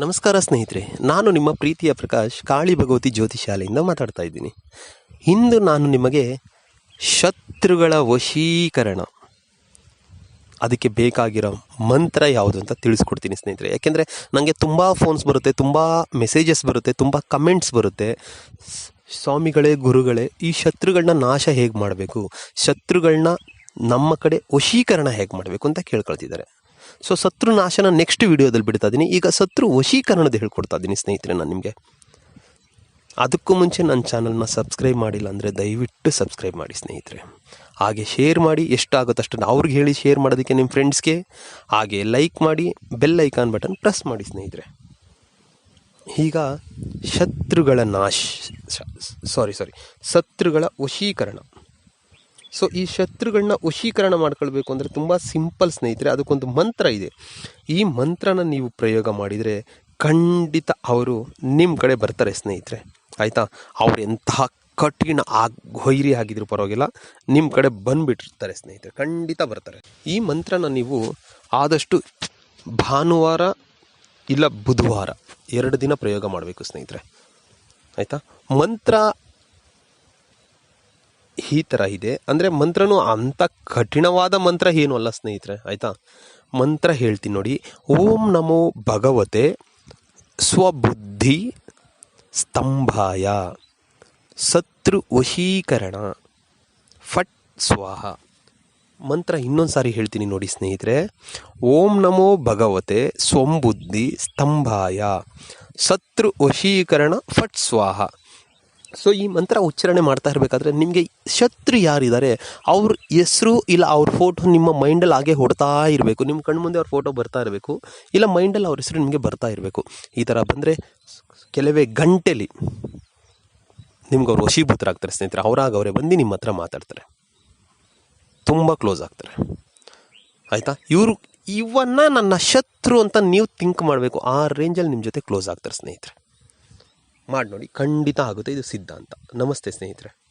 ನಮಸ್ಕಾರ ಸ್ನೇಹಿತರೆ, ನಾನು ನಿಮ್ಮ ಪ್ರೀತಿಯ ಪ್ರಕಾಶ್, ಕಾಳಿ ಭಗವತಿ ಜ್ಯೋತಿ ಶಾಲೆಯಿಂದ ಮಾತಾಡ್ತಾ ಇದ್ದೀನಿ. ಇಂದು ನಾನು ನಿಮಗೆ ಶತ್ರುಗಳ ವಶೀಕರಣ, ಅದಕ್ಕೆ ಬೇಕಾಗಿರೋ ಮಂತ್ರ ಯಾವುದು ಅಂತ ತಿಳಿಸ್ಕೊಡ್ತೀನಿ ಸ್ನೇಹಿತರೆ. ಯಾಕೆಂದರೆ ನನಗೆ ತುಂಬ ಫೋನ್ಸ್ ಬರುತ್ತೆ, ತುಂಬ ಮೆಸೇಜಸ್ ಬರುತ್ತೆ, ತುಂಬ ಕಮೆಂಟ್ಸ್ ಬರುತ್ತೆ. ಸ್ವಾಮಿಗಳೇ, ಗುರುಗಳೇ, ಈ ಶತ್ರುಗಳನ್ನ ನಾಶ ಹೇಗೆ ಮಾಡಬೇಕು? ಶತ್ರುಗಳನ್ನ ನಮ್ಮ ಕಡೆ ವಶೀಕರಣ ಹೇಗೆ ಮಾಡಬೇಕು ಅಂತ ಕೇಳ್ಕೊಳ್ತಿದ್ದಾರೆ. ಸೊ ಶತ್ರು ನಾಶನ ನೆಕ್ಸ್ಟ್ ವಿಡಿಯೋದಲ್ಲಿ ಬಿಡ್ತಾ ಇದ್ದೀನಿ. ಈಗ ಶತ್ರು ವಶೀಕರಣದ ಹೇಳ್ಕೊಡ್ತಾ ಇದ್ದೀನಿ ಸ್ನೇಹಿತರೆ ನಾನು ನಿಮಗೆ. ಅದಕ್ಕೂ ಮುಂಚೆ ನನ್ನ ಚಾನಲ್ನ ಸಬ್ಸ್ಕ್ರೈಬ್ ಮಾಡಿಲ್ಲ ಅಂದರೆ ದಯವಿಟ್ಟು ಸಬ್ಸ್ಕ್ರೈಬ್ ಮಾಡಿ ಸ್ನೇಹಿತರೆ. ಹಾಗೆ ಶೇರ್ ಮಾಡಿ, ಎಷ್ಟಾಗುತ್ತೆ ಅಷ್ಟು ಅವ್ರಿಗೆ ಹೇಳಿ ಶೇರ್ ಮಾಡೋದಕ್ಕೆ ನಿಮ್ಮ ಫ್ರೆಂಡ್ಸ್ಗೆ ಹಾಗೆ ಲೈಕ್ ಮಾಡಿ ಬೆಲ್ ಐಕಾನ್ ಬಟನ್ ಪ್ರೆಸ್ ಮಾಡಿ ಸ್ನೇಹಿತರೆ. ಈಗ ಶತ್ರುಗಳ ನಾಶ ಸಾರಿ ಸಾರಿ ಶತ್ರುಗಳ ವಶೀಕರಣ. ಸೊ ಈ ಶತ್ರುಗಳನ್ನ ವಶೀಕರಣ ಮಾಡ್ಕೊಳ್ಬೇಕು ಅಂದರೆ ತುಂಬ ಸಿಂಪಲ್ ಸ್ನೇಹಿತರೆ, ಅದಕ್ಕೊಂದು ಮಂತ್ರ ಇದೆ. ಈ ಮಂತ್ರನ ನೀವು ಪ್ರಯೋಗ ಮಾಡಿದರೆ ಖಂಡಿತ ಅವರು ನಿಮ್ಮ ಕಡೆ ಬರ್ತಾರೆ ಸ್ನೇಹಿತರೆ. ಆಯಿತಾ? ಅವ್ರು ಎಂತಹ ಕಠಿಣ ಆಗ್, ಹೊಯ್ರಿ ಆಗಿದ್ರು ಪರವಾಗಿಲ್ಲ ನಿಮ್ಮ ಕಡೆ ಬಂದುಬಿಟ್ಟಿರ್ತಾರೆ ಸ್ನೇಹಿತರೆ. ಖಂಡಿತ ಬರ್ತಾರೆ. ಈ ಮಂತ್ರನ ನೀವು ಆದಷ್ಟು ಭಾನುವಾರ ಇಲ್ಲ ಬುಧವಾರ ಎರಡು ದಿನ ಪ್ರಯೋಗ ಮಾಡಬೇಕು ಸ್ನೇಹಿತರೆ. ಆಯಿತಾ? ಮಂತ್ರ ಈ ಥರ ಇದೆ. ಅಂದರೆ ಮಂತ್ರನೂ ಅಂಥ ಕಠಿಣವಾದ ಮಂತ್ರ ಏನು ಅಲ್ಲ ಸ್ನೇಹಿತರೆ, ಆಯಿತಾ? ಮಂತ್ರ ಹೇಳ್ತೀನಿ ನೋಡಿ. ಓಂ ನಮೋ ಭಗವತೆ ಸ್ವಬುದ್ಧಿ ಸ್ತಂಭಾಯ ಶತ್ರು ವಶೀಕರಣ ಫಟ್ ಸ್ವಾಹ. ಮಂತ್ರ ಇನ್ನೊಂದು ಸಾರಿ ಹೇಳ್ತೀನಿ ನೋಡಿ ಸ್ನೇಹಿತರೆ. ಓಂ ನಮೋ ಭಗವತೆ ಸ್ವಂಬುದ್ಧಿ ಸ್ತಂಭಾಯ ಶತ್ರು ವಶೀಕರಣ ಫಟ್ ಸ್ವಾಹ. ಸೊ ಈ ಮಂತ್ರ ಉಚ್ಚಾರಣೆ ಮಾಡ್ತಾ ಇರಬೇಕಾದ್ರೆ ನಿಮಗೆ ಶತ್ರು ಯಾರಿದ್ದಾರೆ, ಅವ್ರ ಹೆಸರು ಇಲ್ಲ ಅವ್ರ ಫೋಟೋ ನಿಮ್ಮ ಮೈಂಡಲ್ಲಿ ಹಾಗೆ ಹೊಡ್ತಾ ಇರಬೇಕು. ನಿಮ್ಮ ಕಣ್ಣು ಮುಂದೆ ಅವ್ರ ಫೋಟೋ ಬರ್ತಾ ಇರಬೇಕು. ಇಲ್ಲ ಮೈಂಡಲ್ಲಿ ಅವ್ರ ಹೆಸರು ನಿಮಗೆ ಬರ್ತಾ ಇರಬೇಕು. ಈ ಥರ ಬಂದರೆ ಕೆಲವೇ ಗಂಟೆಲಿ ನಿಮ್ಗೆ ಅವ್ರು ವಶೀಭೂತರಾಗ್ತಾರೆ ಸ್ನೇಹಿತರೆ. ಅವರಾಗ ಅವರೇ ಬಂದು ನಿಮ್ಮ ಹತ್ರ ಮಾತಾಡ್ತಾರೆ. ತುಂಬ ಕ್ಲೋಸ್ ಆಗ್ತಾರೆ. ಆಯಿತಾ? ಇವರು, ಇವನ್ನ ನನ್ನ ಶತ್ರು ಅಂತ ನೀವು ಥಿಂಕ್ ಮಾಡಬೇಕು. ಆ ರೇಂಜಲ್ಲಿ ನಿಮ್ಮ ಜೊತೆ ಕ್ಲೋಸ್ ಆಗ್ತಾರೆ ಸ್ನೇಹಿತರೆ. ಮಾಡಿ ನೋಡಿ ಖಂಡಿತ ಆಗುತ್ತೆ ಇದು ಸಿದ್ಧಾಂತ. ನಮಸ್ತೆ ಸ್ನೇಹಿತರೆ.